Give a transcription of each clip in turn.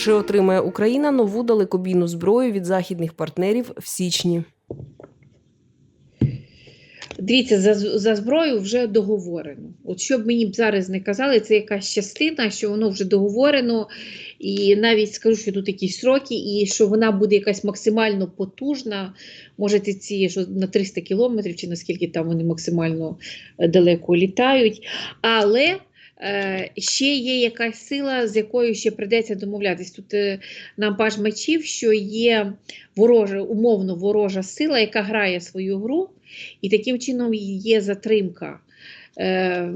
Чи отримає Україна нову далекобійну зброю від західних партнерів в січні? Дивіться, за, за зброю вже договорено. От що б мені б зараз не казали, це якась частина, що воно вже договорено, і навіть скажу, що тут якісь сроки, і що вона буде якась максимально потужна. Може, ці- що на 300 кілометрів, чи наскільки там вони максимально далеко літають. Але ще є якась сила, з якою ще прийдеться домовлятись. Тут е, нам паж мечів, що є ворожа, умовно ворожа сила, яка грає свою гру. І таким чином є затримка. Е,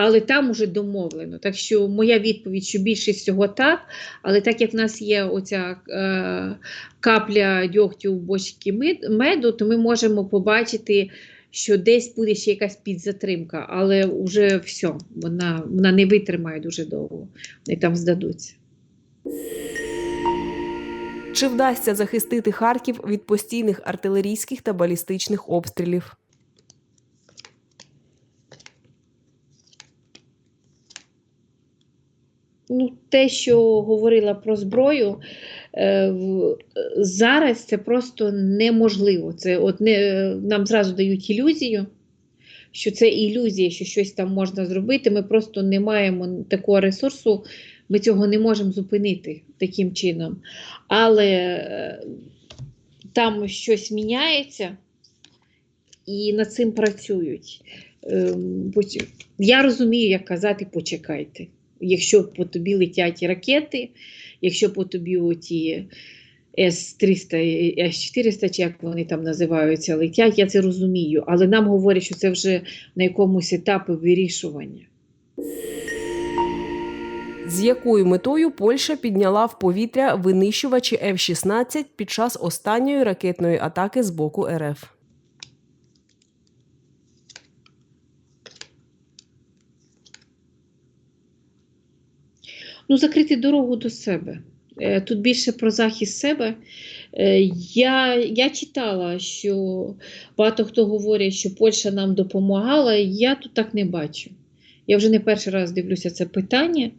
але там уже домовлено. Так що моя відповідь, що більшість всього так, але так як в нас є оця е, капля дьогтю в бочці меду, то ми можемо побачити, що десь буде ще якась підзатримка, але вже все, вона, вона не витримає дуже довго, вони там здадуться. Чи вдасться захистити Харків від постійних артилерійських та балістичних обстрілів? Ну, те, що говорила про зброю, е, зараз це просто неможливо. Це от не, нам зразу дають ілюзію, що це ілюзія, що щось там можна зробити. Ми просто не маємо такого ресурсу, ми цього не можемо зупинити таким чином. Але е, там щось міняється і над цим працюють. Поч- Я розумію, як казати, почекайте. Якщо по тобі летять ракети, якщо по тобі оті С-300, С-400, чи як вони там називаються, летять, я це розумію. Але нам говорять, що це вже на якомусь етапі вирішування. З якою метою Польща підняла в повітря винищувачі F-16 під час останньої ракетної атаки з боку РФ? Ну, закрити дорогу до себе. Е, Тут більше про захист себе. Е, Я, я читала, що багато хто говорить, що Польща нам допомагала. Я тут так не бачу. Я вже не перший раз дивлюся це питання.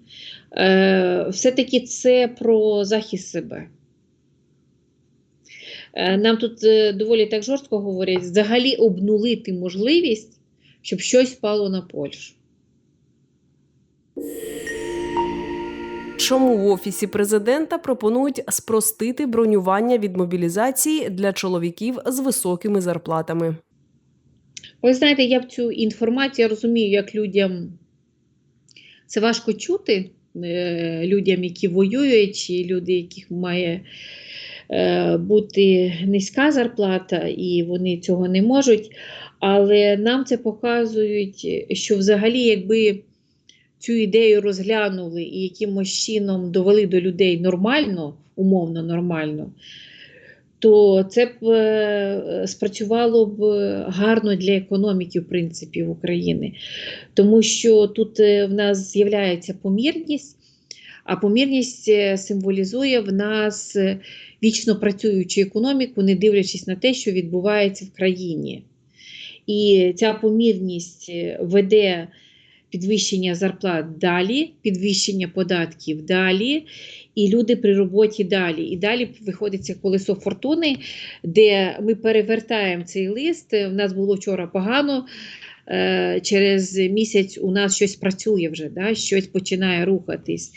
Е, Все-таки це про захист себе. Нам тут доволі так жорстко говорять, взагалі обнулити можливість, щоб щось впало на Польщу. Чому в офісі президента пропонують спростити бронювання від мобілізації для чоловіків з високими зарплатами? Ви знаєте, я б цю інформацію розумію, як людям це важко чути, е, людям, які воюють, чи люди, яких має е, бути низька зарплата, і вони цього не можуть. Але нам це показують, що взагалі, якби цю ідею розглянули і якимось чином довели до людей нормально, умовно нормально, то це б е, спрацювало б гарно для економіки, в принципі, в Україні. Тому що тут е, в нас з'являється помірність, а помірність е, символізує в нас вічно працюючу економіку, не дивлячись на те, що відбувається в країні. І ця помірність веде підвищення зарплат далі, підвищення податків далі, і люди при роботі далі. І далі виходить це колесо фортуни, де ми перевертаємо цей лист. У нас було вчора погано. е, Через місяць у нас щось працює вже, да? щось починає рухатись.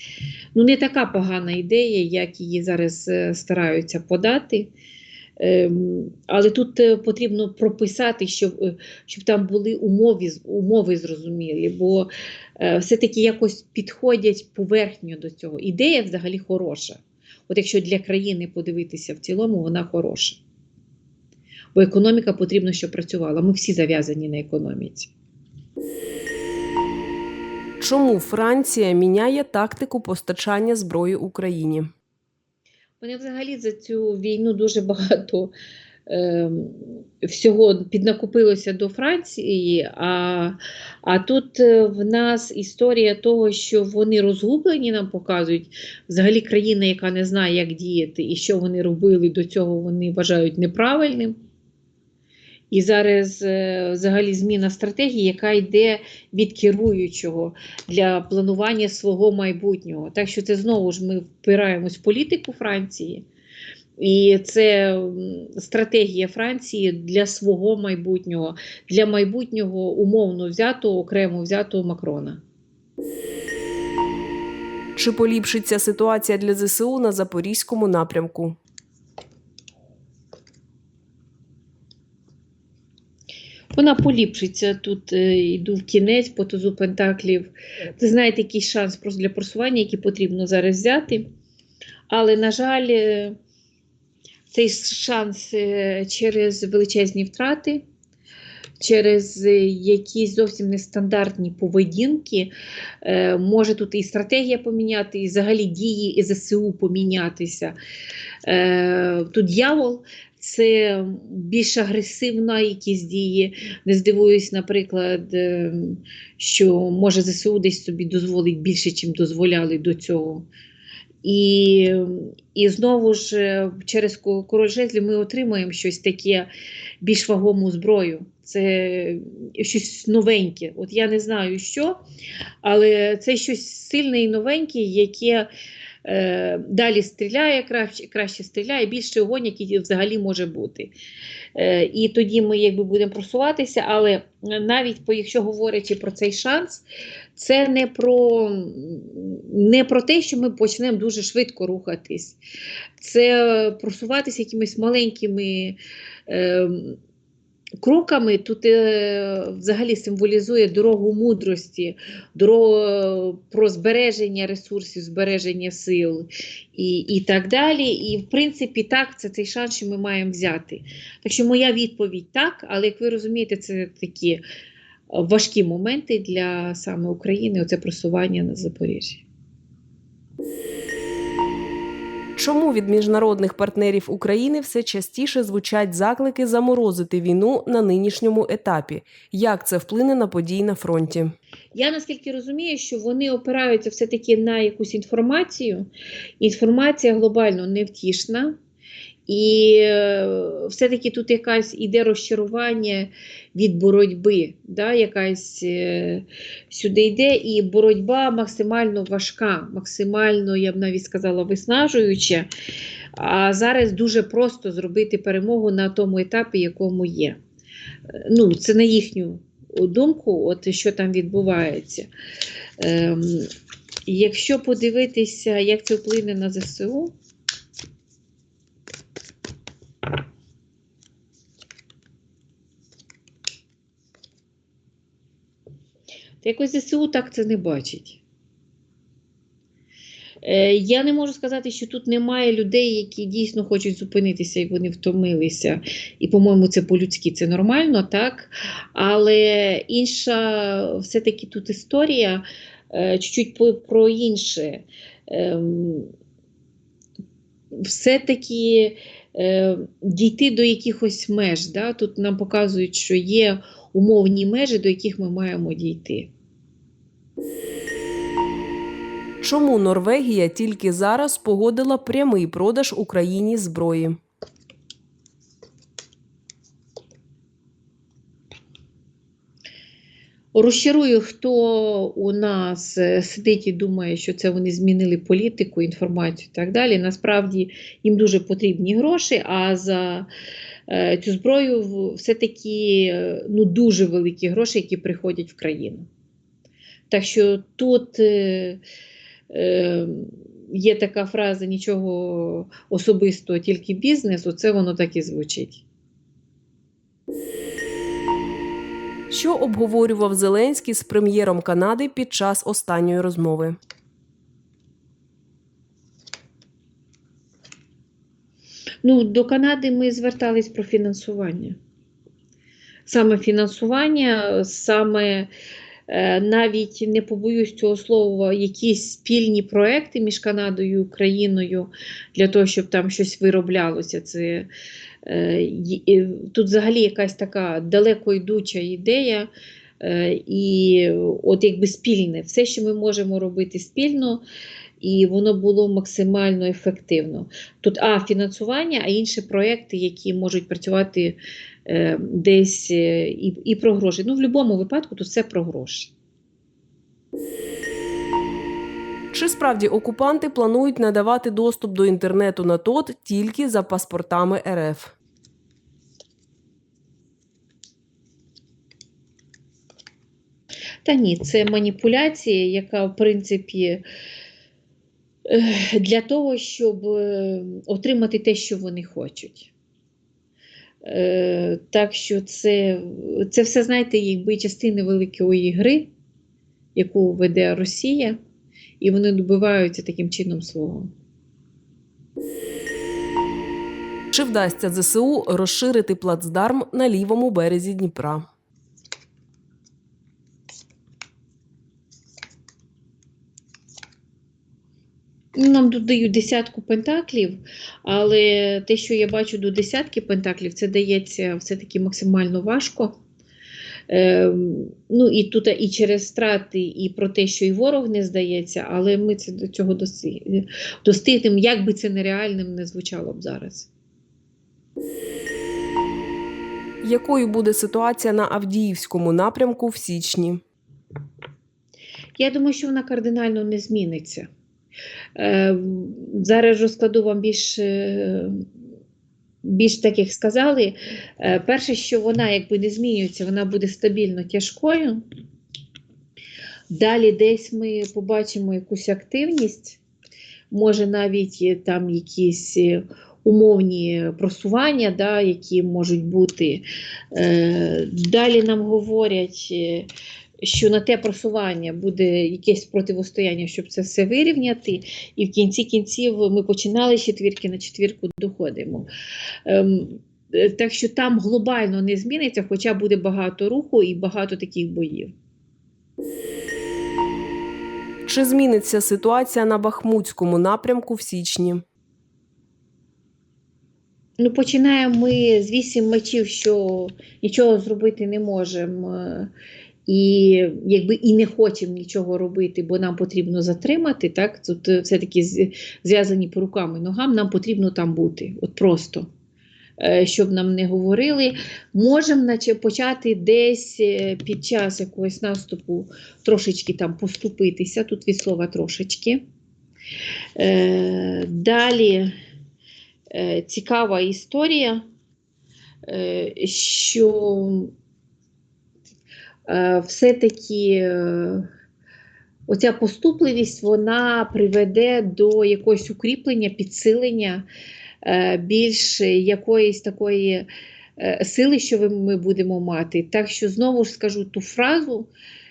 Ну, не така погана ідея, як її зараз е, стараються подати. Ем, Але тут е, потрібно прописати, щоб, е, щоб там були умови, умови зрозумілі, бо е, все-таки якось підходять поверхньо до цього. Ідея взагалі хороша. От якщо для країни подивитися в цілому, вона хороша. Бо економіка потрібно, щоб працювала. Ми всі зав'язані на економіці. Чому Франція міняє тактику постачання зброї Україні? Вони взагалі за цю війну дуже багато е, всього піднакупилося до Франції, а, а тут е, в нас історія того, що вони розгублені, нам показують взагалі країна, яка не знає, як діяти і що вони робили до цього, вони вважають неправильним. І зараз е, взагалі зміна стратегії, яка йде від керуючого для планування свого майбутнього. Так що це знову ж ми впираємось в політику Франції. І це стратегія Франції для свого майбутнього, для майбутнього умовно взятого, окремо взятого Макрона. Чи поліпшиться ситуація для ЗСУ на запорізькому напрямку? Вона поліпшиться тут. е, Йду в кінець по тузу Пентаклів. Це знаєте, якийсь шанс просто для просування, який потрібно зараз взяти. Але, на жаль, е, цей шанс е, через величезні втрати, через якісь зовсім нестандартні поведінки, може тут і стратегія поміняти, і взагалі дії і ЗСУ помінятися. Тут дьявол це більш агресивна якісь дії. Не здивуюсь, наприклад, е, що може ЗСУ десь собі дозволить більше, чим дозволяли до цього. І, і знову ж е, через ко- король жезлів ми отримуємо щось таке більш вагому зброю. Це щось новеньке. От я не знаю що, але це щось сильне і новеньке, яке е, далі стріляє, краще, краще стріляє, більше огонь, який взагалі може бути. Е, і тоді ми якби будемо просуватися, але навіть якщо говорячи про цей шанс, це не про, не про те, що ми почнемо дуже швидко рухатись. Це просуватися якимись маленькими. Е, Кроками тут е, взагалі символізує дорогу мудрості, дорогу е, про збереження ресурсів, збереження сил і, і так далі. І, в принципі, так, це цей шанс, що ми маємо взяти. Так що моя відповідь так, але як ви розумієте, це такі е, важкі моменти для саме України, оце просування на Запоріжжі. Чому від міжнародних партнерів України все частіше звучать заклики заморозити війну на нинішньому етапі? Як це вплине на події на фронті? Я наскільки розумію, що вони опираються все-таки на якусь інформацію. Інформація глобально невтішна. І е, все-таки тут якась іде розчарування від боротьби, да, якась е, сюди йде, і боротьба максимально важка, максимально, я б навіть сказала, виснажуюча. А зараз дуже просто зробити перемогу на тому етапі, якому є. Е, Ну, це на їхню думку, от що там відбувається. Ем, якщо подивитися, як це вплине на ЗСУ. Якось ЗСУ так це не бачить. Е, Я не можу сказати, що тут немає людей, які дійсно хочуть зупинитися і вони втомилися. І, по-моєму, це по-людськи, це нормально, так? Але інша все-таки тут історія е, чуть-чуть про інше. Ем, Все-таки дійти до якихось меж. Да? Тут нам показують, що є умовні межі, до яких ми маємо дійти. Чому Норвегія тільки зараз погодила прямий продаж Україні зброї? Розчарую, хто у нас е, сидить і думає, що це вони змінили політику, інформацію і так далі. Насправді їм дуже потрібні гроші, а за е, цю зброю все-таки е, ну, дуже великі гроші, які приходять в країну. Так що тут є така фраза нічого особистого, тільки бізнес, оце воно так і звучить. Що обговорював Зеленський з прем'єром Канади під час останньої розмови? Ну, до Канади ми звертались про фінансування. Саме фінансування, саме навіть не побоюсь цього слова, якісь спільні проекти між Канадою і Україною для того, щоб там щось вироблялося. Це, е, і тут взагалі якась така далеко йдуча ідея Е, І от якби спільне, все, що ми можемо робити спільно, і воно було максимально ефективно. Тут а фінансування, а інші проекти, які можуть працювати е, десь е, і, і про гроші. Ну, в будь-якому випадку тут все про гроші. Чи справді окупанти планують надавати доступ до інтернету на ТОТ тільки за паспортами РФ? Та ні, це маніпуляція, яка, в принципі, е, для того, щоб е, отримати те, що вони хочуть. Е, Так що це, це все, знаєте, якби частини великої гри, яку веде Росія, і вони добиваються таким чином свого. Чи вдасться ЗСУ розширити плацдарм на лівому березі Дніпра? Нам тут дають десятку пентаклів, але те, що я бачу до десятки пентаклів, це дається все-таки максимально важко. Ем, ну і тут і через страти, і про те, що і ворог не здається, але ми це до цього достигнемо, як би це нереальним не звучало б зараз. Якою буде ситуація на Авдіївському напрямку в січні? Я думаю, що вона кардинально не зміниться. Е, Зараз розкладу вам більш, е, більш так, як сказали. Е, Перше, що вона якби не змінюється, вона буде стабільно тяжкою. Далі десь ми побачимо якусь активність, може навіть там якісь умовні просування, да, які можуть бути. Далі нам говорять, що на те просування буде якесь противостояння, щоб це все вирівняти. І в кінці кінців ми починали з четвірки на четвірку доходимо. Ем, е, так що там глобально не зміниться, хоча буде багато руху і багато таких боїв. Чи зміниться ситуація на Бахмутському напрямку в січні? Ну, починаємо ми з вісім мечів, що нічого зробити не можемо. І якби і не хочемо нічого робити, бо нам потрібно затримати. Так? Тут е, все-таки зв'язані по рукам і ногам, нам потрібно там бути. От просто. Е, Щоб нам не говорили, можемо почати десь е, під час якогось наступу трошечки там поступитися, тут від слова трошечки. Далі цікава історія, що все-таки е, оця поступливість вона приведе до якогось укріплення, підсилення е, більш якоїсь такої е, сили, що ми будемо мати. Так що знову ж скажу ту фразу,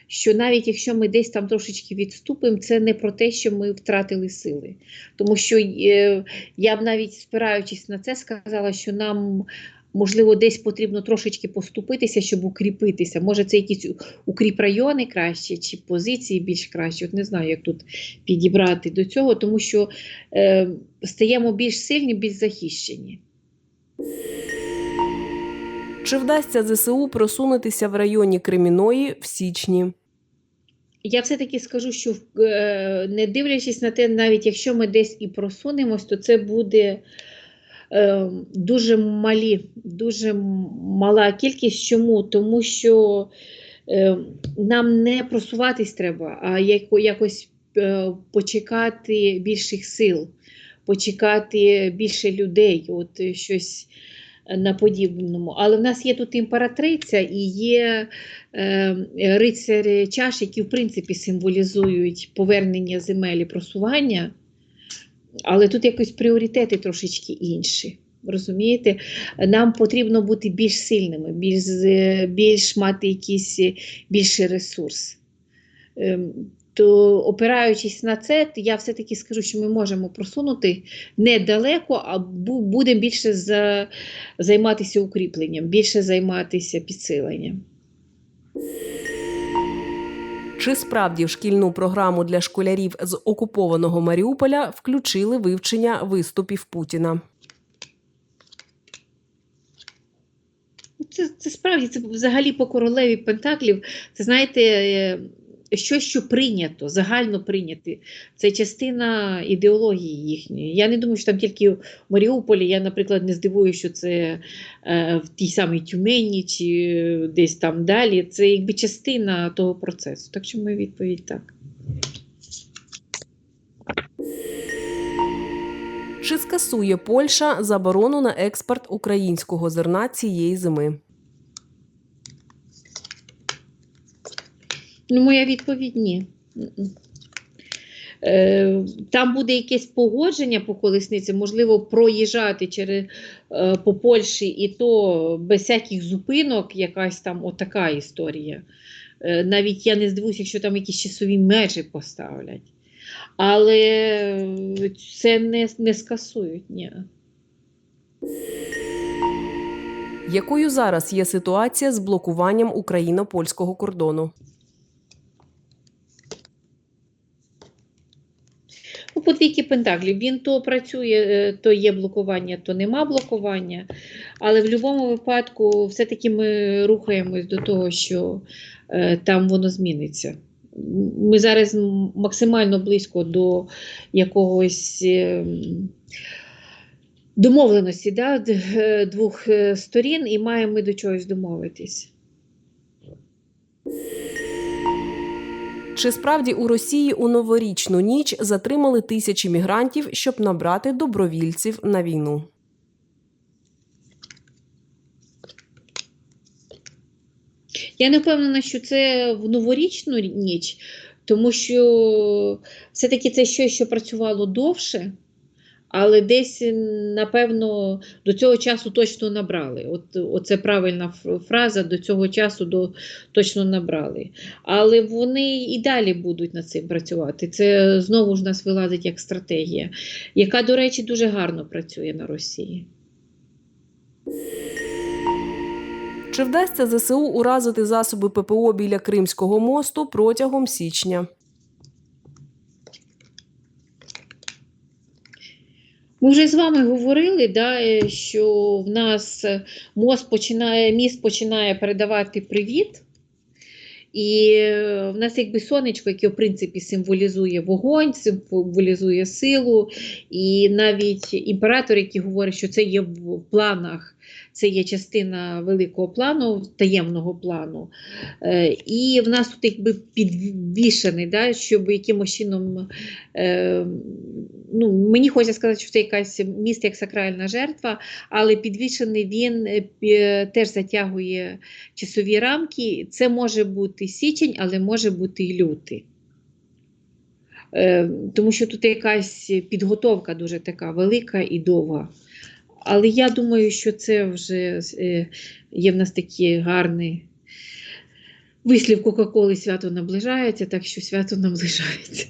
що навіть якщо ми десь там трошечки відступимо, це не про те, що ми втратили сили. Тому що е, я б навіть спираючись на це, сказала, що нам. Можливо, десь потрібно трошечки поступитися, щоб укріпитися. Може, це якісь укріп райони краще, чи позиції більш кращі. От не знаю, як тут підібрати до цього, тому що е, стаємо більш сильні, більш захищені. Чи вдасться ЗСУ просунутися в районі Креміної в січні? Я все-таки скажу, що е, не дивлячись на те, навіть якщо ми десь і просунемось, то це буде дуже малі, дуже мала кількість. Чому? Тому що е, нам не просуватись треба, а якось е, почекати більших сил, почекати більше людей, от е, щось на подібному. Але в нас є тут імператриця і є е, рицарі чаш, які в принципі символізують повернення земель і просування. Але тут якось пріоритети трошечки інші. Розумієте, нам потрібно бути більш сильними, більш, більш мати якийсь е, більший ресурс. Ем, То, опираючись на це, я все-таки скажу, що ми можемо просунути недалеко, а будемо більше за, займатися укріпленням, більше займатися підсиленням. Чи справді в шкільну програму для школярів з окупованого Маріуполя включили вивчення виступів Путіна? це, це справді це взагалі по королеві Пентаклів. Це знаєте, е, щось, що прийнято, загально прийняти. Це частина ідеології їхньої. Я не думаю, що там тільки в Маріуполі. Я, наприклад, не здивуюся, що це е, в тій самій Тюмені чи десь там далі. Це якби частина того процесу. Так що моя відповідь так. Чи скасує Польща заборону на експорт українського зерна цієї зими? Ну, моя відповідь ні. Е, Там буде якесь погодження по колесниці, можливо, проїжджати через, е, по Польщі, і то без всяких зупинок, якась там отака історія. Е, Навіть я не здивуюся, якщо там якісь часові межі поставлять. Але це не, не скасують. Ні. Якою зараз є ситуація з блокуванням україно-польського кордону? Ну, по двійки пентаклів. Він то працює, е, то є блокування, то нема блокування. Але в будь-якому випадку, все-таки ми рухаємось до того, що е, там воно зміниться. Ми зараз максимально близько до якогось. е, Домовленості да, двох сторін, і маємо ми до чогось домовитись. Чи справді у Росії у новорічну ніч затримали тисячі мігрантів, щоб набрати добровільців на війну? Я не впевнена, що це в новорічну ніч, тому що все-таки це щось, що працювало довше, але десь, напевно, до цього часу точно набрали. От, оце правильна фраза, до цього часу до, точно набрали. Але вони і далі будуть над цим працювати. Це знову ж нас вилазить як стратегія, яка, до речі, дуже гарно працює на Росії. Чи вдасться ЗСУ уразити засоби ППО біля Кримського мосту протягом січня? Ми вже з вами говорили, да, е, що в нас е, мост починає, міст починає передавати привіт. І е, в нас якби сонечко, яке в принципі символізує вогонь, символізує силу. І навіть імператор, який говорить, що це є в планах, це є частина великого плану, таємного плану. Е, І в нас тут якби підвішений, да, щоб якимось чином. Е, ну, мені хочеться сказати, що це якась міст як сакральна жертва, але підвішений він е, теж затягує часові рамки. Це може бути січень, але може бути і лютий. Тому що тут якась підготовка дуже така велика і довга. Але я думаю, що це вже е, є в нас такий гарний вислів Кока-Коли свято наближається, так що свято наближається.